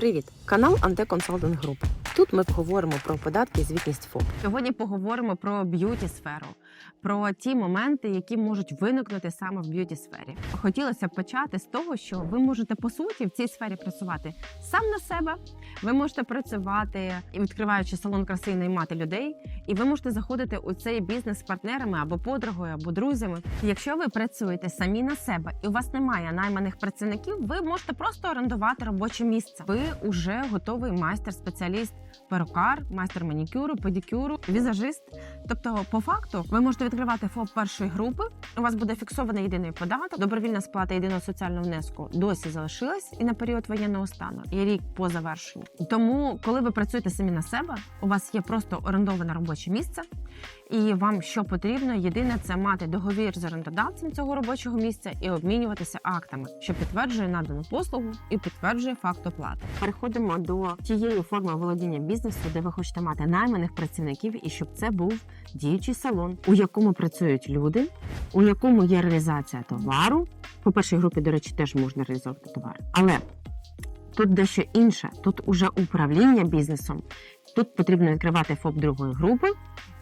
Привіт! Канал Анте Консалтинг Груп. Тут ми поговоримо про податки і звітність ФОП. Сьогодні поговоримо про б'юті сферу, про ті моменти, які можуть виникнути саме в б'юті сфері. Хотілося б почати з того, що ви можете по суті в цій сфері працювати сам на себе. Ви можете працювати відкриваючи салон краси, і наймати людей, і ви можете заходити у цей бізнес з партнерами або подругою, або друзями. Якщо ви працюєте самі на себе і у вас немає найманих працівників, ви можете просто орендувати робоче місце. Ви вже готовий майстер, спеціаліст, перукар, майстер манікюру, педикюру, візажист. Тобто, по факту, ви можете відкривати ФОП першої групи. У вас буде фіксований єдиний податок. Добровільна сплата єдиного соціального внеску досі залишилась і на період воєнного стану, і рік по завершенню. Тому, коли ви працюєте самі на себе, у вас є просто орендоване робоче місце, і вам що потрібно, єдине це мати договір з орендодавцем цього робочого місця і обмінюватися актами, що підтверджує надану послугу і підтверджує факт оплати. Переходимо до тієї форми володіння бізнесу, де ви хочете мати найманих працівників, і щоб це був діючий салон, у якому працюють люди, у якому є реалізація товару. По першій групі, до речі, теж можна реалізовувати товар, але тут дещо інше. Тут уже управління бізнесом. Тут потрібно відкривати ФОП другої групи,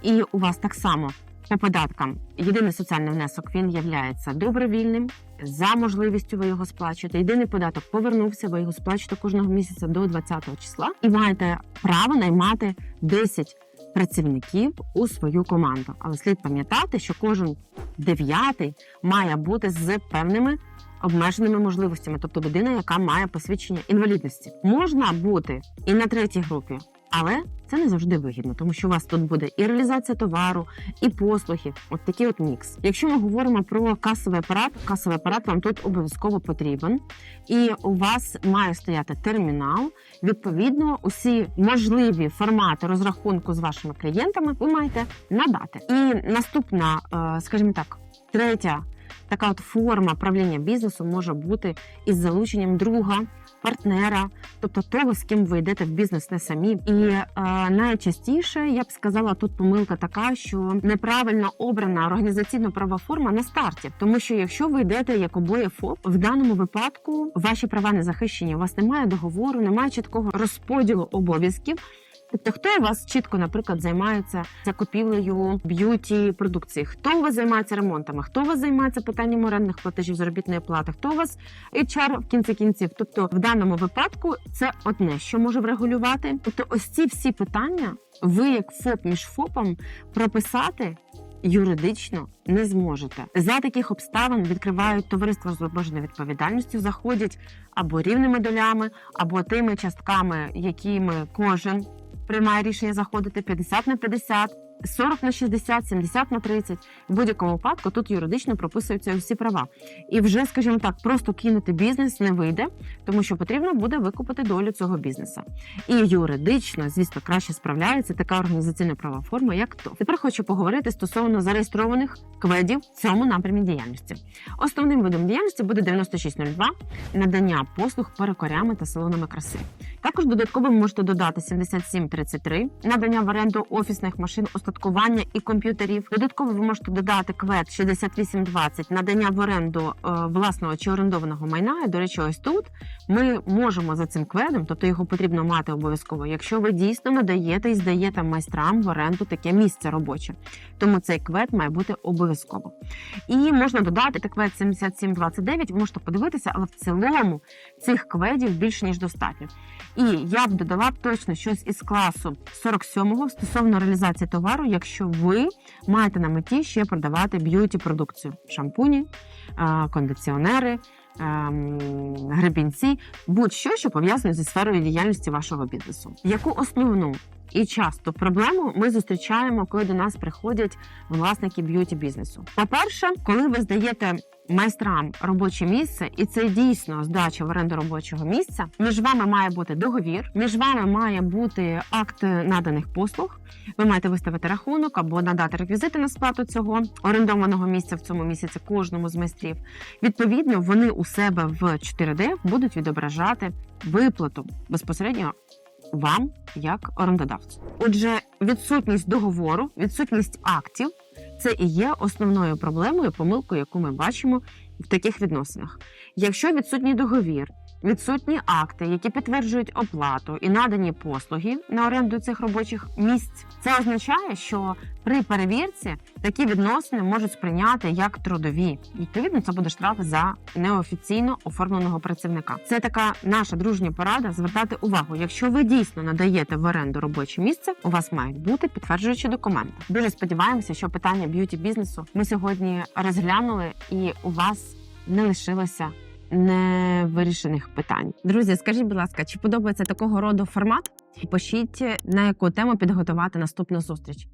і у вас так само по податкам єдиний соціальний внесок він є добровільним. За можливістю ви його сплачуєте. Єдиний податок повернувся, ви його сплачуєте кожного місяця до 20-го числа і маєте право наймати 10 працівників у свою команду. Але слід пам'ятати, що кожен дев'ятий має бути з певними обмеженими можливостями, тобто людина, яка має посвідчення інвалідності, можна бути і на третій групі. Але це не завжди вигідно, тому що у вас тут буде і реалізація товару, і послуги. От такий от мікс. Якщо ми говоримо про касовий апарат, касовий апарат вам тут обов'язково потрібен, і у вас має стояти термінал. Відповідно, усі можливі формати розрахунку з вашими клієнтами ви маєте надати. І наступна, е, скажімо так, третя. Така от форма правління бізнесу може бути із залученням друга, партнера, тобто того, з ким ви йдете в бізнес не самі. І е, найчастіше я б сказала, тут помилка така, що неправильно обрана організаційно права форма на старті, тому що якщо ви йдете як обоє ФОП, в даному випадку ваші права не захищені. У вас немає договору, немає чіткого розподілу обов'язків. Тобто, хто у вас чітко, наприклад, займається закупівлею б'юті продукції? Хто у вас займається ремонтами? Хто у вас займається питанням орендних платежів заробітної плати? Хто у вас HR в кінці кінців? Тобто, в даному випадку це одне, що може врегулювати. Тобто, ось ці всі питання ви, як ФОП між ФОПом, прописати. Юридично не зможете за таких обставин відкривають товариство з обмеженою відповідальністю, заходять або рівними долями, або тими частками, якими кожен приймає рішення заходити 50 на 50, 40 на 60, 70 на 30. В будь-якому випадку тут юридично прописуються усі права. І вже, скажімо так, просто кинути бізнес не вийде, тому що потрібно буде викупити долю цього бізнесу. І юридично, звісно, краще справляється така організаційна права форма, як то. Тепер хочу поговорити стосовно зареєстрованих кведів в цьому напрямі діяльності. Основним видом діяльності буде 9602 надання послуг перекорями та салонами краси. Також додатково можете додати 7733 надання в оренду офісних машин, остаткування і комп'ютерів. Додатково ви можете додати квет 6820 надання в оренду е, власного чи орендованого майна. І, до речі, ось тут ми можемо за цим кведом, тобто його потрібно мати обов'язково, якщо ви дійсно надаєте і здаєте майстрам в оренду таке місце робоче. Тому цей квет має бути обов'язково. І можна додати квет 7729, ви можете подивитися, але в цілому цих кведів більше ніж достатньо. І я б додала точно щось із класу 47-го стосовно реалізації товару, якщо ви маєте на меті ще продавати б'юті продукцію: шампуні, кондиціонери, ем, гребінці, будь-що, що пов'язане зі сферою діяльності вашого бізнесу. Яку основну і часто проблему ми зустрічаємо, коли до нас приходять власники б'юті бізнесу. По-перше, коли ви здаєте майстрам робоче місце, і це дійсно здача в оренду робочого місця. Між вами має бути договір, між вами має бути акт наданих послуг. Ви маєте виставити рахунок або надати реквізити на сплату цього орендованого місця в цьому місяці кожному з майстрів. Відповідно, вони у себе в 4D будуть відображати виплату безпосередньо вам як орендодавцю. Отже, відсутність договору, відсутність актів це і є основною проблемою, помилкою, яку ми бачимо в таких відносинах. Якщо відсутній договір, відсутні акти, які підтверджують оплату і надані послуги на оренду цих робочих місць, це означає, що при перевірці такі відносини можуть сприйняти як трудові. Відповідно, це буде штраф за неофіційно оформленого працівника. Це така наша дружня порада звертати увагу. Якщо ви дійсно надаєте в оренду робоче місце, у вас мають бути підтверджуючі документи. Дуже сподіваємося, що питання б'юті бізнесу ми сьогодні розглянули, і у вас не лишилося невирішених питань. Друзі, скажіть, будь ласка, чи подобається такого роду формат? Пишіть на яку тему підготувати наступну зустріч.